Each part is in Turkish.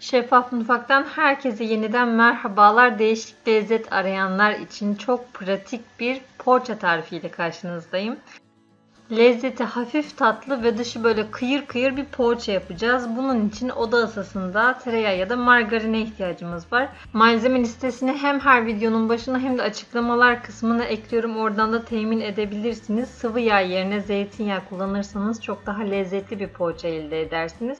Şeffaf Mutfak'tan herkese yeniden merhabalar. Değişik lezzet arayanlar için çok pratik bir poğaça tarifiyle karşınızdayım. Lezzeti hafif tatlı ve dışı böyle kıyır kıyır bir poğaça yapacağız. Bunun için oda ısısında tereyağı ya da margarine ihtiyacımız var. Malzeme listesini hem her videonun başına hem de açıklamalar kısmına ekliyorum. Oradan da temin edebilirsiniz. Sıvı yağ yerine zeytinyağı kullanırsanız çok daha lezzetli bir poğaça elde edersiniz.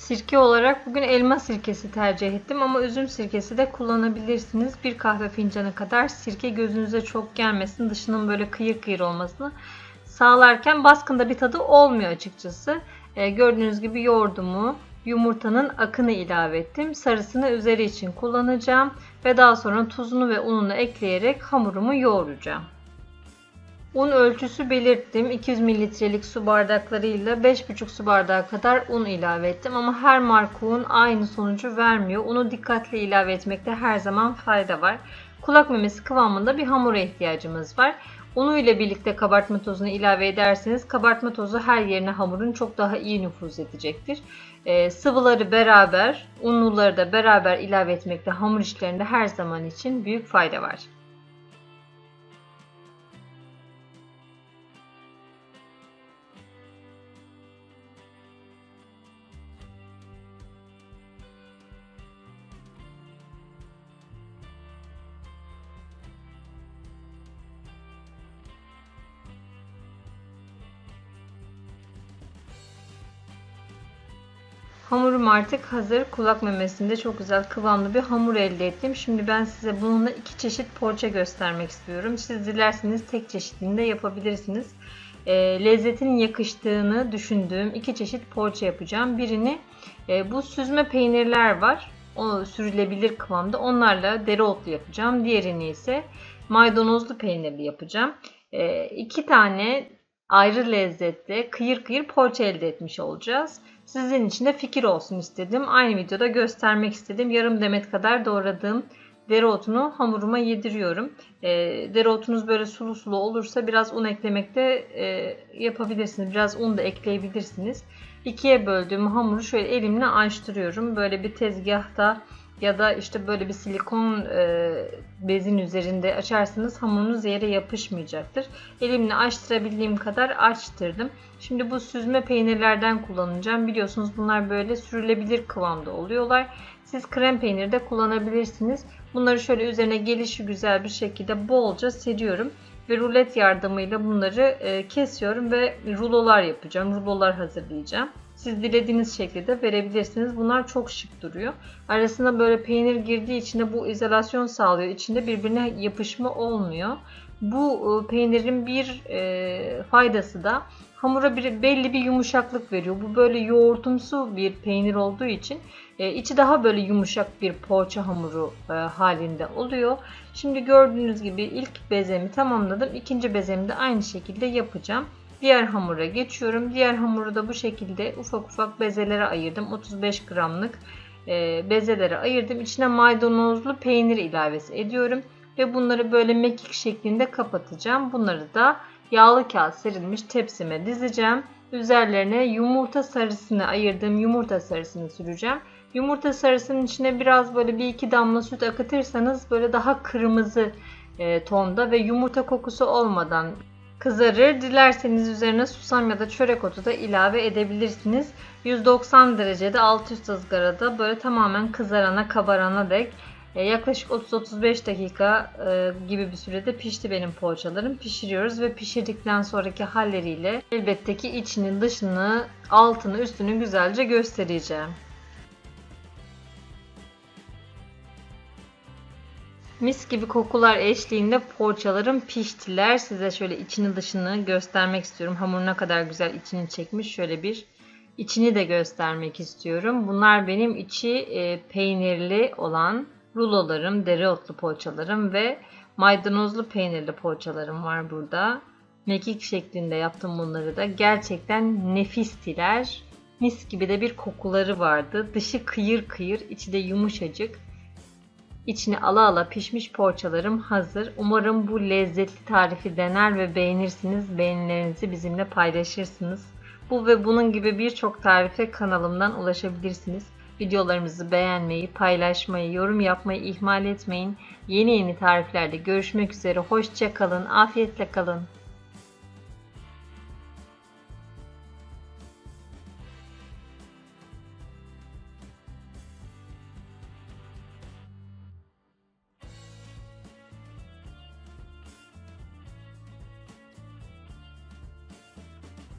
Sirke olarak bugün elma sirkesi tercih ettim ama üzüm sirkesi de kullanabilirsiniz. Bir kahve fincanı kadar sirke gözünüze çok gelmesin, dışının böyle kıyır kıyır olmasını sağlarken baskında bir tadı olmuyor açıkçası. Ee, gördüğünüz gibi yoğurdumu, yumurtanın akını ilave ettim. Sarısını üzeri için kullanacağım ve daha sonra tuzunu ve ununu ekleyerek hamurumu yoğuracağım. Un ölçüsü belirttim. 200 mililitrelik su bardaklarıyla 5,5 su bardağı kadar un ilave ettim. Ama her marka un aynı sonucu vermiyor. Unu dikkatli ilave etmekte her zaman fayda var. Kulak memesi kıvamında bir hamura ihtiyacımız var. Unu ile birlikte kabartma tozunu ilave ederseniz kabartma tozu her yerine hamurun çok daha iyi nüfuz edecektir. Ee, sıvıları beraber, unluları da beraber ilave etmekte hamur işlerinde her zaman için büyük fayda var. Hamurum artık hazır. Kulak memesinde çok güzel kıvamlı bir hamur elde ettim. Şimdi ben size bununla iki çeşit poğaça göstermek istiyorum. Siz dilerseniz tek çeşitinde yapabilirsiniz. E, lezzetin yakıştığını düşündüğüm iki çeşit poğaça yapacağım. Birini e, bu süzme peynirler var. O sürülebilir kıvamda. Onlarla dereotlu yapacağım. Diğerini ise maydanozlu peynirli yapacağım. E, iki tane ayrı lezzetli kıyır kıyır poğaça elde etmiş olacağız. Sizin için de fikir olsun istedim. Aynı videoda göstermek istedim. Yarım demet kadar doğradığım dereotunu hamuruma yediriyorum. E, dereotunuz böyle sulu sulu olursa biraz un eklemekte e, yapabilirsiniz. Biraz un da ekleyebilirsiniz. İkiye böldüğüm hamuru şöyle elimle açtırıyorum. Böyle bir tezgahta ya da işte böyle bir silikon e, bezin üzerinde açarsanız hamurunuz yere yapışmayacaktır. Elimle açtırabildiğim kadar açtırdım. Şimdi bu süzme peynirlerden kullanacağım. Biliyorsunuz bunlar böyle sürülebilir kıvamda oluyorlar. Siz krem peyniri de kullanabilirsiniz. Bunları şöyle üzerine gelişi güzel bir şekilde bolca seriyorum. Ve rulet yardımıyla bunları e, kesiyorum ve rulolar yapacağım. Rulolar hazırlayacağım. Siz dilediğiniz şekilde verebilirsiniz. Bunlar çok şık duruyor. Arasında böyle peynir girdiği için de bu izolasyon sağlıyor. İçinde birbirine yapışma olmuyor. Bu e, peynirin bir e, faydası da hamura bir, belli bir yumuşaklık veriyor. Bu böyle yoğurtumsu bir peynir olduğu için e, içi daha böyle yumuşak bir poğaça hamuru halinde oluyor. Şimdi gördüğünüz gibi ilk bezemi tamamladım. İkinci bezemi de aynı şekilde yapacağım. Diğer hamura geçiyorum. Diğer hamuru da bu şekilde ufak ufak bezelere ayırdım. 35 gramlık e, bezelere ayırdım. İçine maydanozlu peynir ilavesi ediyorum. Ve bunları böyle mekik şeklinde kapatacağım. Bunları da yağlı kağıt serilmiş tepsime dizeceğim. Üzerlerine yumurta sarısını ayırdığım yumurta sarısını süreceğim. Yumurta sarısının içine biraz böyle bir iki damla süt akıtırsanız böyle daha kırmızı e, tonda ve yumurta kokusu olmadan kızarır. Dilerseniz üzerine susam ya da çörek otu da ilave edebilirsiniz. 190 derecede alt üst ızgarada böyle tamamen kızarana kabarana dek e, yaklaşık 30-35 dakika e, gibi bir sürede pişti benim poğaçalarım. Pişiriyoruz ve pişirdikten sonraki halleriyle elbette ki içini, dışını, altını, üstünü güzelce göstereceğim. Mis gibi kokular eşliğinde poğaçalarım piştiler. Size şöyle içini dışını göstermek istiyorum. Hamur ne kadar güzel içini çekmiş. Şöyle bir içini de göstermek istiyorum. Bunlar benim içi e, peynirli olan rulolarım, dereotlu poğaçalarım ve maydanozlu peynirli poğaçalarım var burada. Mekik şeklinde yaptım bunları da. Gerçekten nefistiler. Mis gibi de bir kokuları vardı. Dışı kıyır kıyır, içi de yumuşacık. İçini ala ala pişmiş poğaçalarım hazır. Umarım bu lezzetli tarifi dener ve beğenirsiniz. Beğenilerinizi bizimle paylaşırsınız. Bu ve bunun gibi birçok tarife kanalımdan ulaşabilirsiniz. Videolarımızı beğenmeyi, paylaşmayı, yorum yapmayı ihmal etmeyin. Yeni yeni tariflerde görüşmek üzere. Hoşça kalın, afiyetle kalın.